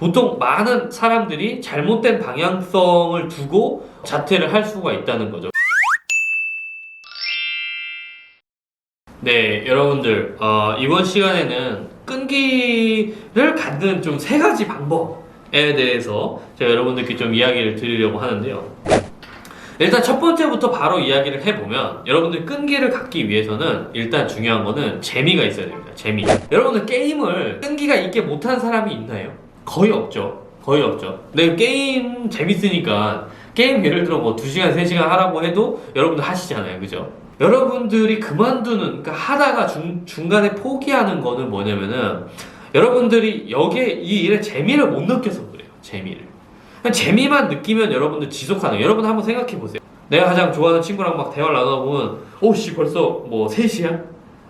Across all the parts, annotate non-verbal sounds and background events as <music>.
보통 많은 사람들이 잘못된 방향성을 두고 자퇴를 할 수가 있다는 거죠. 네, 여러분들 어, 이번 시간에는 끈기를 갖는 좀 세 가지 방법에 대해서 제가 여러분들께 좀 이야기를 드리려고 하는데요. 일단 첫 번째부터 바로 이야기를 해보면 여러분들 끈기를 갖기 위해서는 일단 중요한 거는 재미가 있어야 됩니다. 재미. 여러분들 게임을 끈기가 있게 못한 사람이 있나요? 거의 없죠. 거의 없죠. 근데 게임 재밌으니까 게임 예를 들어 뭐 2시간, 3시간 하라고 해도 여러분들 하시잖아요. 그죠? 여러분들이 그만두는, 그러니까 하다가 중, 중간에 포기하는 거는 뭐냐면은 여러분들이 여기에 이 일에 재미를 못 느껴서 그래요. 재미를. 재미만 느끼면 여러분들 지속하는. 여러분 한번 생각해 보세요. 내가 가장 좋아하는 친구랑 막 대화를 나누다 보면 오씨 벌써 뭐 3시야?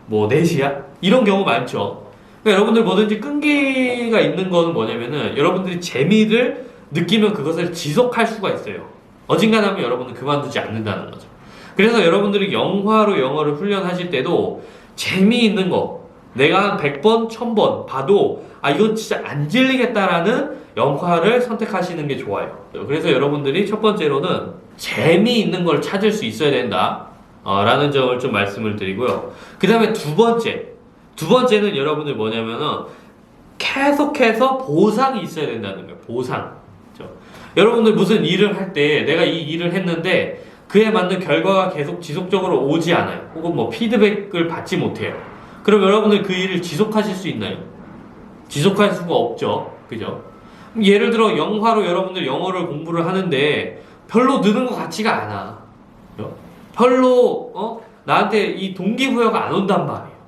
뭐 4시야? 이런 경우 많죠. 그러니까 여러분들 뭐든지 끈기가 있는 거는 뭐냐면은 여러분들이 재미를 느끼면 그것을 지속할 수가 있어요. 어딘가하면 여러분은 그만두지 않는다는 거죠. 그래서 여러분들이 영화로 영어를 훈련하실 때도 재미있는 거 내가 한 100번, 1000번 봐도 아 이건 진짜 안 질리겠다라는 영화를 선택하시는 게 좋아요. 그래서 여러분들이 첫 번째로는 재미있는 걸 찾을 수 있어야 된다. 어, 라는 점을 좀 말씀을 드리고요. 그 다음에 두 번째. 두 번째는 여러분들 뭐냐면은 계속해서 보상이 있어야 된다는 거예요. 보상. 그죠? 여러분들 무슨 일을 할 때 내가 이 일을 했는데 그에 맞는 결과가 계속 지속적으로 오지 않아요. 혹은 뭐 피드백을 받지 못해요. 그럼 여러분들 그 일을 지속하실 수 있나요? 지속할 수가 없죠. 그죠? 예를 들어 영화로 여러분들 영어를 공부를 하는데 별로 느는 것 같지가 않아. 별로 어? 나한테 이 동기부여가 안 온단 말이에요.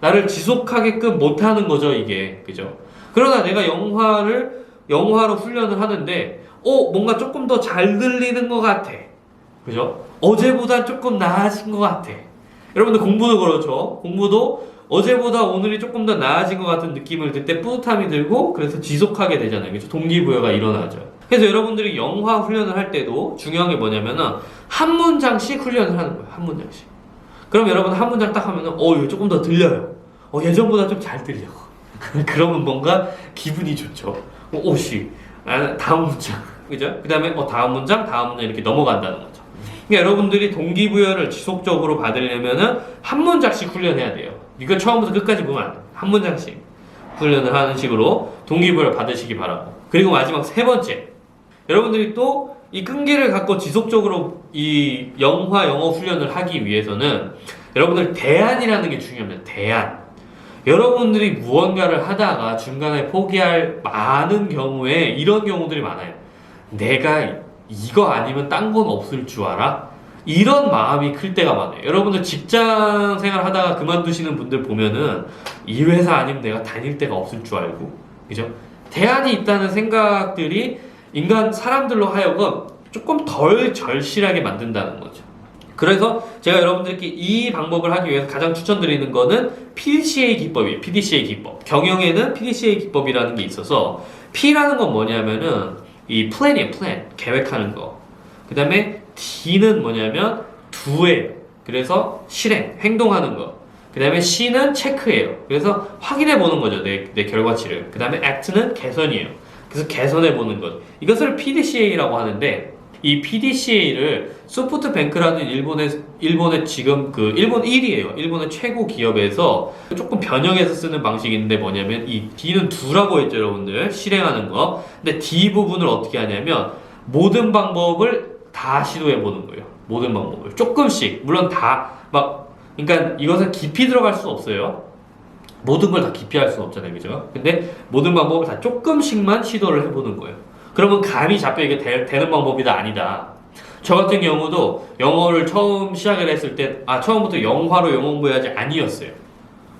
나를 지속하게끔 못하는 거죠 이게 그죠? 그러나 내가 영화를 영화로 훈련을 하는데 어 뭔가 조금 더 잘 들리는 것 같아. 그죠? 어제보다 조금 나아진 것 같아. 여러분들 공부도 그렇죠. 공부도 어제보다 오늘이 조금 더 나아진 것 같은 느낌을 들 때 뿌듯함이 들고 그래서 지속하게 되잖아요. 그죠? 동기부여가 일어나죠. 그래서 여러분들이 영화 훈련을 할 때도 중요한 게 뭐냐면은 한 문장씩 훈련을 하는 거예요. 한 문장씩. 그럼 여러분 한 문장 딱 하면은 어 이거 조금 더 들려요. 어 예전보다 좀 잘 들려. <laughs> 그러면 뭔가 기분이 좋죠. 어, 오씨 아, 다음 문장 그죠? 그 다음에 어 다음 문장 다음 문장 이렇게 넘어간다는 거죠. 그러니까 여러분들이 동기부여를 지속적으로 받으려면은 한 문장씩 훈련해야 돼요. 이거 처음부터 끝까지 보면 안 돼. 한 문장씩 훈련을 하는 식으로 동기부여를 받으시기 바라고. 그리고 마지막 세 번째. 여러분들이 또 이 끈기를 갖고 지속적으로 이 영화 영어 훈련을 하기 위해서는 여러분들 대안이라는 게 중요합니다. 대안. 여러분들이 무언가를 하다가 중간에 포기할 많은 경우에 이런 경우들이 많아요. 내가 이거 아니면 딴 건 없을 줄 알아? 이런 마음이 클 때가 많아요. 여러분들 직장 생활 하다가 그만두시는 분들 보면은 이 회사 아니면 내가 다닐 데가 없을 줄 알고, 그죠? 대안이 있다는 생각들이 인간 사람들로 하여금 조금 덜 절실하게 만든다는 거죠. 그래서 제가 여러분들께 이 방법을 하기 위해서 가장 추천드리는 거는 PDCA 기법이에요. PDCA 기법. 경영에는 PDCA 기법이라는 게 있어서 P라는 건 뭐냐면은 이 플랜이에요. 플랜. 계획하는 거. 그 다음에 D는 뭐냐면 두예요. 그래서 실행, 행동하는 거. 그 다음에 C는 체크예요. 그래서 확인해 보는 거죠. 내, 내 결과치를. 그 다음에 Act는 개선이에요. 그래서 개선해 보는 것. 이것을 PDCA라고 하는데 이 PDCA를 소프트뱅크라는 일본의 일본의 지금 그 일본 1위예요. 일본의 최고 기업에서 조금 변형해서 쓰는 방식인데 뭐냐면 이 D는 두라고 했죠, 여러분들. 실행하는 거. 근데 D 부분을 어떻게 하냐면 모든 방법을 다 시도해 보는 거예요. 모든 방법을 조금씩 물론 다 막 그러니까 이것은 깊이 들어갈 수 없어요. 모든 걸다 깊이 할 수는 없잖아요, 그죠? 근데 모든 방법을 다 조금씩만 시도를 해보는 거예요. 그러면 감이 잡혀 이게 되, 는 방법이다 아니다. 저 같은 경우도 영어를 처음 시작을 했을 때, 아, 처음부터 영화로 영어 공부해야지 아니었어요.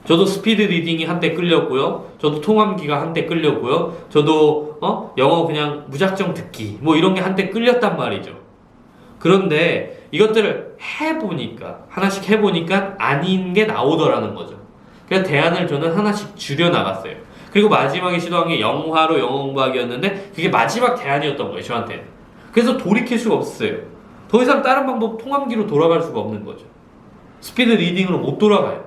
저도 스피드 리딩이 한때 끌렸고요. 저도 통함기가 한때 끌렸고요. 저도, 어, 영어 그냥 무작정 듣기, 뭐 이런 게 한때 끌렸단 말이죠. 그런데 이것들을 해보니까, 하나씩 해보니까 아닌 게 나오더라는 거죠. 그래서 대안을 저는 하나씩 줄여나갔어요. 그리고 마지막에 시도한 게 영화로 영어 공부하기였는데 그게 마지막 대안이었던 거예요, 저한테. 그래서 돌이킬 수가 없었어요. 더 이상 다른 방법 통함기로 돌아갈 수가 없는 거죠. 스피드 리딩으로 못 돌아가요.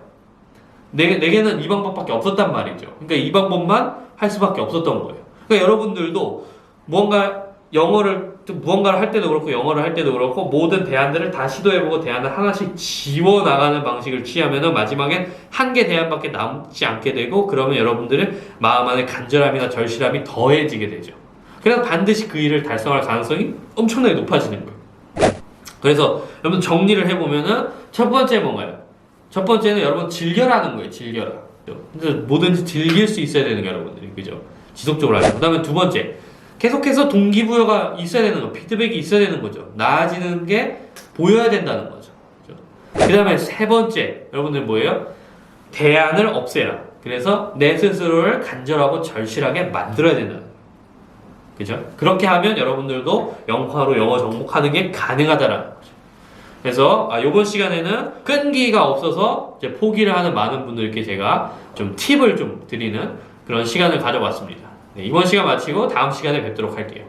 내, 내게는 이 방법밖에 없었단 말이죠. 그러니까 이 방법만 할 수밖에 없었던 거예요. 그러니까 여러분들도 무언가 영어를 무언가를 할 때도 그렇고 영어를 할 때도 그렇고 모든 대안들을 다 시도해보고 대안을 하나씩 지워 나가는 방식을 취하면은 마지막엔 한 개 대안밖에 남지 않게 되고 그러면 여러분들은 마음 안에 간절함이나 절실함이 더해지게 되죠. 그래서 반드시 그 일을 달성할 가능성이 엄청나게 높아지는 거예요. 그래서 여러분 정리를 해보면은 첫 번째 뭔가요? 첫 번째는 여러분 즐겨라는 거예요. 즐겨라. 뭐든지 즐길 수 있어야 되는 거예요, 여러분들이 그죠? 지속적으로 하는. 그다음에 두 번째 계속해서 동기부여가 있어야 되는 거, 피드백이 있어야 되는 거죠. 나아지는 게 보여야 된다는 거죠. 그 다음에 세 번째, 여러분들 뭐예요? 대안을 없애라. 그래서 내 스스로를 간절하고 절실하게 만들어야 거예요. 그죠? 그렇게 하면 여러분들도 영화로 영어 정복하는 게 가능하다라는 거죠. 그래서 아, 이번 시간에는 끈기가 없어서 포기를 하는 많은 분들께 제가 좀 팁을 좀 드리는 그런 시간을 가져봤습니다. 네, 이번 시간 마치고 다음 시간에 뵙도록 할게요.